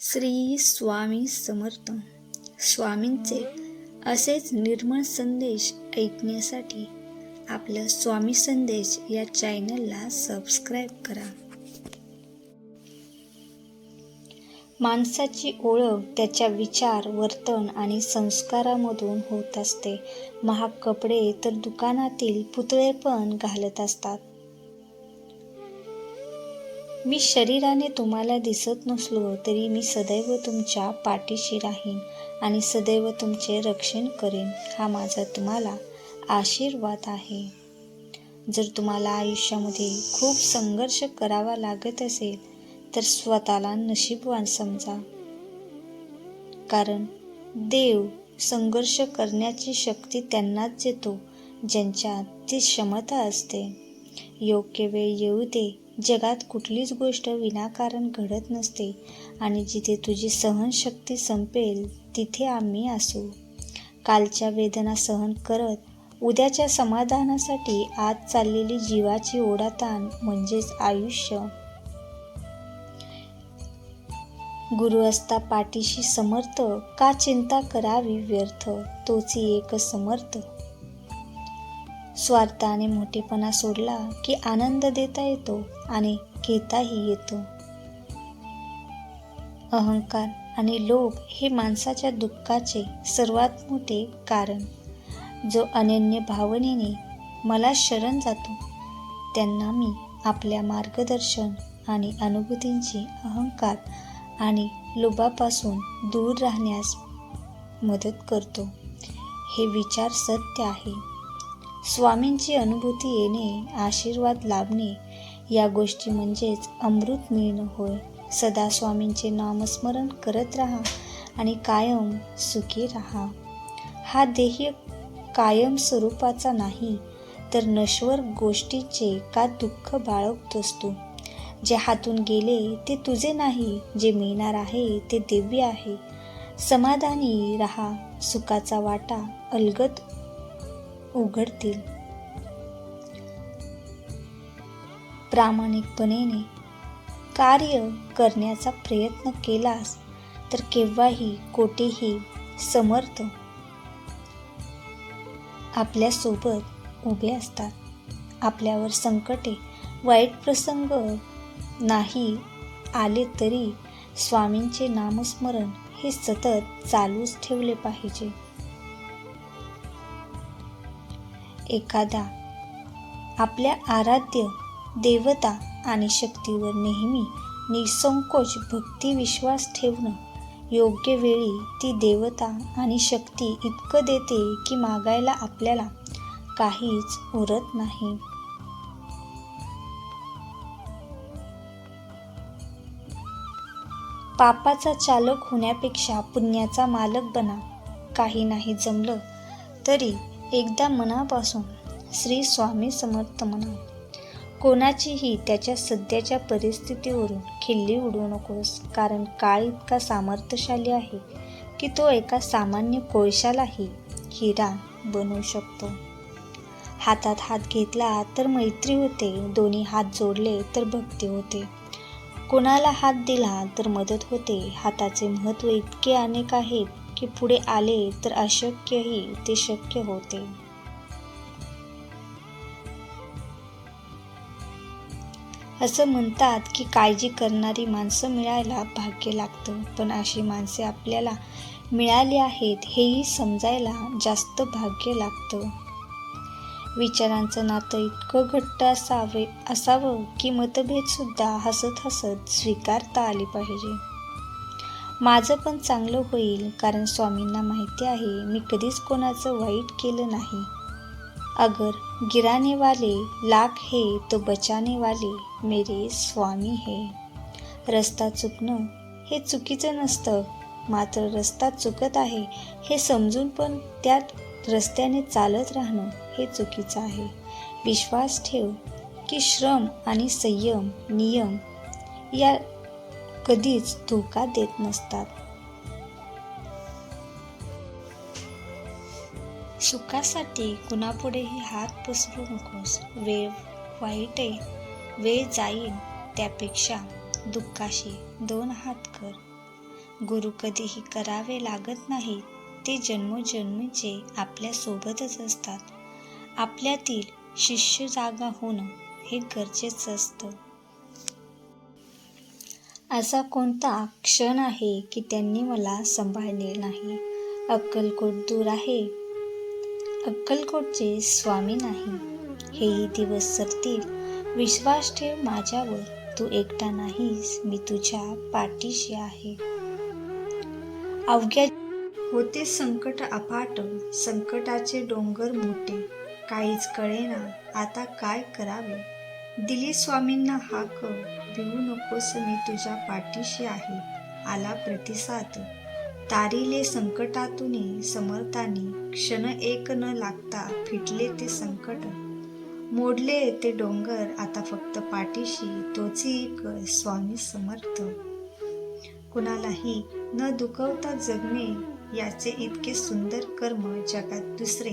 श्री स्वामी समर्थ. स्वामींचे असेच निर्मळ संदेश ऐकण्यासाठी आपलं स्वामी संदेश या चॅनलला सबस्क्राईब करा. माणसाची ओळख त्याच्या विचार वर्तन आणि संस्कारामधून होत असते. महाग कपडे तर दुकानातील पुतळे पण घालत असतात. मी शरीराने तुम्हाला दिसत नसलो तरी मी सदैव तुमच्या पाठीशी राहीन आणि सदैव तुमचे रक्षण करेन हा माझा तुम्हाला आशीर्वाद आहे. जर तुम्हाला आयुष्यामध्ये खूप संघर्ष करावा लागत असेल तर स्वतःला नशीबवान समजा. कारण देव संघर्ष करण्याची शक्ती त्यांनाच देतो ज्यांच्यात ती क्षमता असते. योग्य वेळ येऊ दे जगात कुठलीच गोष्ट विनाकारण घडत नसते आणि जिथे तुझी सहनशक्ती संपेल तिथे आम्ही असू. कालच्या वेदना सहन करत उद्याच्या समाधानासाठी आज चाललेली जीवाची ओढाताण म्हणजेच आयुष्य. गुरु असता पाठीशी समर्थ का चिंता करावी व्यर्थ? तोची एक समर्थ. स्वार्थ आणि मोठेपणा सोडला की आनंद देता येतो आणि घेताही येतो. अहंकार आणि लोभ हे माणसाच्या दुःखाचे सर्वात मोठे कारण. जो अनन्य भावनेने मला शरण जातो त्यांना मी आपल्या मार्गदर्शन आणि अनुभूतींची अहंकार आणि लोभापासून दूर राहण्यास मदत करतो. हे विचार सत्य आहे. स्वामींची अनुभूती येणे आशीर्वाद लाभणे या गोष्टी म्हणजेच अमृत मिळणं होय. सदा स्वामींचे नामस्मरण करत राहा आणि कायम सुखी राहा. हा देह कायम स्वरूपाचा नाही तर नश्वर गोष्टीचे का दुःख बाळगतोस तू जे हातून गेले ते तुझे नाही जे मिळणार आहे ते दिव्य आहे. समाधानी राहा सुखाचा वाटा अलगत उघडतील. प्रामाणिकपणेने कार्य करण्याचा प्रयत्न केलास तर केव्हाही कोठेही समर्थ आपल्यासोबत उभे असतात. आपल्यावर संकटे वाईट प्रसंग नाही आले तरी स्वामींचे नामस्मरण हे सतत चालूच ठेवले पाहिजे. एखादा. आपल्या आराध्य देवता आणि शक्तीवर नेहमी निसंकोच भक्ती विश्वास ठेवणं. योग्य वेळी ती देवता आणि शक्ती इतकं देते की मागायला आपल्याला काहीच उरत नाही. पापाचा चालक होण्यापेक्षा पुण्याचा मालक बना. काही नाही जमलं तरी एकदा मनापासून श्री स्वामी समर्थ म्हणा. कोणाचीही त्याच्या सध्याच्या परिस्थितीवरून खिल्ली उडवू नकोस कारण काळ इतका सामर्थ्यशाली आहे की तो एका सामान्य कोळशालाही हिरा बनवू शकतो. हातात हात घेतला तर मैत्री होते दोन्ही हात जोडले तर भक्ती होते. कोणाला हात दिला तर मदत होते हाताचे महत्त्व इतके अनेक आहेत की पुढे आले तर अशक्यही ते शक्य होते. असं म्हणतात की काळजी करणारी माणसं मिळायला भाग्य लागतं पण अशी माणसे आपल्याला मिळाली आहेत हेही समजायला जास्त भाग्य लागतं. विचारांचं नातं इतकं घट्ट असावे असावं की मतभेदसुद्धा हसत हसत स्वीकारता आली पाहिजे. माझं पण चांगलं होईल कारण स्वामींना माहिती आहे मी कधीच कोणाचं वाईट केलं नाही. अगर गिराने वाले लाख हे तो बचाने वाले मेरे स्वामी हे. रस्ता चुकणं हे चुकीचं नसतं मात्र रस्ता चुकत आहे हे समजून पण त्यात रस्त्याने चालत राहणं हे चुकीचं आहे. विश्वास ठेव की श्रम आणि संयम नियम या कधीच धोका देत नसतात. सुखासाठी कुणापुढेही हात पसरू नकोस. वेळ वाईट आहे. वेळ जाईल त्यापेक्षा दुःखाशी दोन हात कर. गुरु कधीही करावे लागत नाही. ते जन्मोजन्मीचे आपल्या सोबतच असतात. आपल्यातील शिष्य जागा होणं हे गरजेचं असतं. असा कोणता क्षण आहे की त्यांनी मला सांभाळले नाही? अक्कलकोट दूर आहे. अक्कलकोटचे स्वामी नाही. हेही दिवस सरतील. विश्वास ठेव माझ्यावर. तू एकटा नाहीस. मी तुझ्या पाठीशी आहे. अवघ्या होते संकट अफाट संकटाचे डोंगर मोठे. काहीच कळेना. आता काय करावे? दिली स्वामींना हाक भिवू नकोस मी तुझ्या पाठीशी आहे. आला प्रतिसाद. तारीले संकटातून समर्थानी क्षण एक न लागता फिटले ते संकट. मोडले ते डोंगर आता फक्त पाठीशी तोच एक स्वामी समर्थ. कुणालाही न दुखवता जगणे याचे इतके सुंदर कर्म जगात दुसरे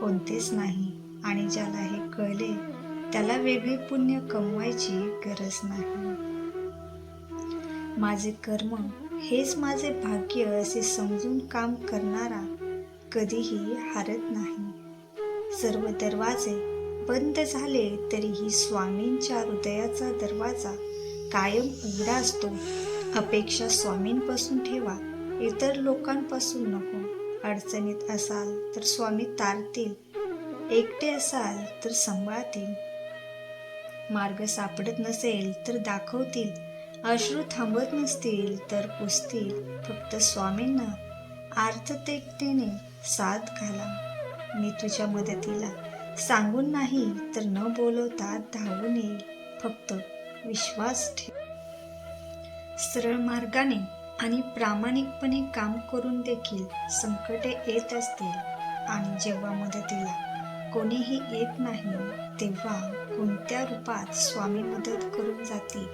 कोणतेच नाही. आणि ज्याला हे कळले त्याला वेगळे पुण्य कमवायची गरज नाही. माझे कर्म हेच माझे भाग्य असे समजून काम करणारा कधीही हारत नाही. सर्व दरवाजे बंद झाले तरीही स्वामींच्या हृदयाचा दरवाजा कायम उघडा असतो. अपेक्षा स्वामींपासून ठेवा इतर लोकांपासून नको. अडचणीत असाल तर स्वामी तारतील एकटे असाल तर सांभाळतील. मार्ग सापडत नसेल तर दाखवतील. अश्रू थांबत नसतील तर पुसतील. फक्त स्वामींना आर्थतेकतेने साथ घाला. मी तुझ्या मदतीला सांगून नाही तर न बोलवता धावून येईल. फक्त विश्वास ठेव. सरळ मार्गाने आणि प्रामाणिकपणे काम करून देखील संकटे येत असतील. आणि जेव्हा मदतीला कोणीही येत नाही तेव्हा कोणत्या रूपात स्वामी मदत करून जातील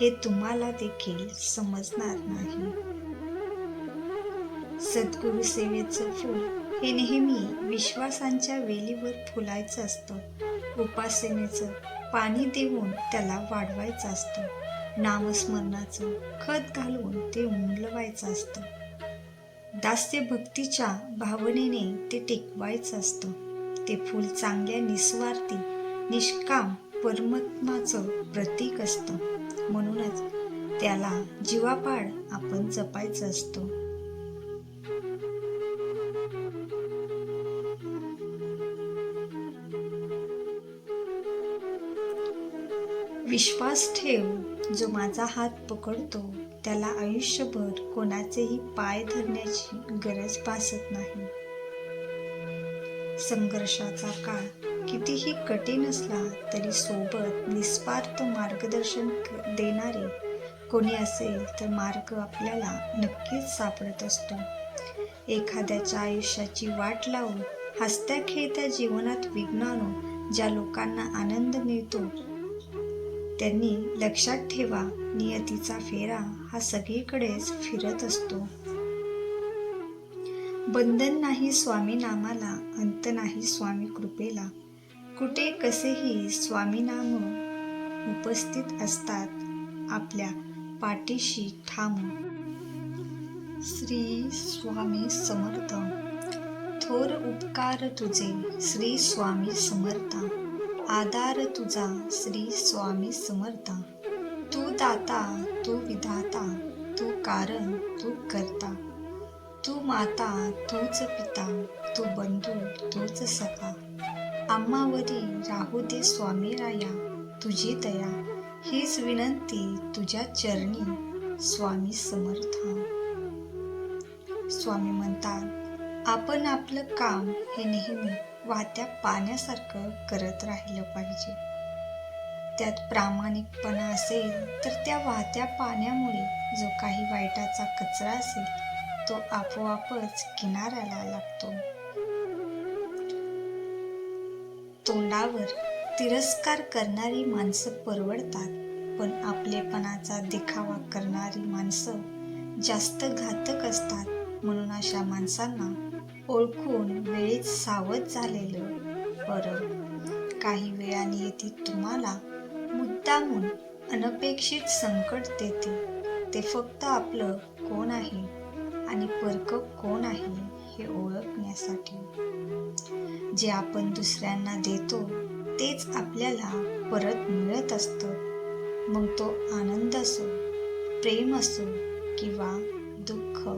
हे तुम्हाला देखील समजणार नाही. सद्गुरु सेवेचं फूल हे नेहमी विश्वासांच्या वेलीवर फुलायचं असतं. उपासनेचं पाणी देऊन त्याला वाढवायचं असतं. नामस्मरणाचं खत घालून ते उमलवायचं असतं. दास्य भक्तीच्या भावनेने ते टिकवायचं असतं. ते फूल चांगल्या निस्वार्थी निष्काम परमात्माचं प्रतीक असतं. म्हणूनच त्याला जीवापाड आपण जपायचं असतो. विश्वास ठेव जो माझा हात पकडतो त्याला आयुष्यभर कोणाचेही पाय धरण्याची गरज भासत नाही. संघर्षाचा काळ. कितीही कठीण असला तरी सोबत निस्वार्थ मार्गदर्शन क- देणारे कोणी असेल तर मार्ग आपल्याला नक्कीच सापडत असतो. एखाद्याच्या आयुष्याची वाट लावून हसत्या खेळत्या जीवनात विज्ञानो ज्या लोकांना आनंद मिळतो त्यांनी लक्षात ठेवा नियतीचा फेरा हा सगळीकडेच फिरत असतो. बंधन नाही स्वामी नामाला अंत नाही स्वामी कृपेला. कुठे कसेही स्वामी नाम उपस्थित असतात आपल्या पाठीशी ठाम. श्री स्वामी समर्थ. थोर उपकार तुझे श्री स्वामी समर्थ. आधार तुझा श्री स्वामी समर्थ. तू दाता तू विधाता तू कारण तू करता. तू माता तूच पिता तू बंधू तूच सखा. आम्हावरी राहू दे स्वामी राया तुझी दया. हीच विनंती तुझ्या चरणी स्वामी समर्थ. स्वामी म्हणतात आपण आपलं काम हे नेहमी वाहत्या पाण्यासारखं करत राहिलं पाहिजे. त्यात प्रामाणिकपणा असेल तर त्या वाहत्या पाण्यामुळे जो काही वाईटाचा कचरा असेल तो आपोआपच किनाऱ्याला लागतो. तोंडावर तिरस्कार करणारी माणसं परवडतात पण आपलेपणाचा देखावा करणारी माणसं जास्त घातक असतात म्हणून अशा माणसांना ओळखून वेळेत सावध झालेलं बरं. काही वेळाने येते तुम्हाला मुद्दामून अनपेक्षित संकट देते. ते फक्त आपलं कोण आहे? आणि परक कोण आहे हे ओळखण्यासाठी? जे आपण दुसऱ्यांना देतो तेच आपल्याला परत मिळत असतं. मग तो आनंद असो प्रेम असो किंवा दुःख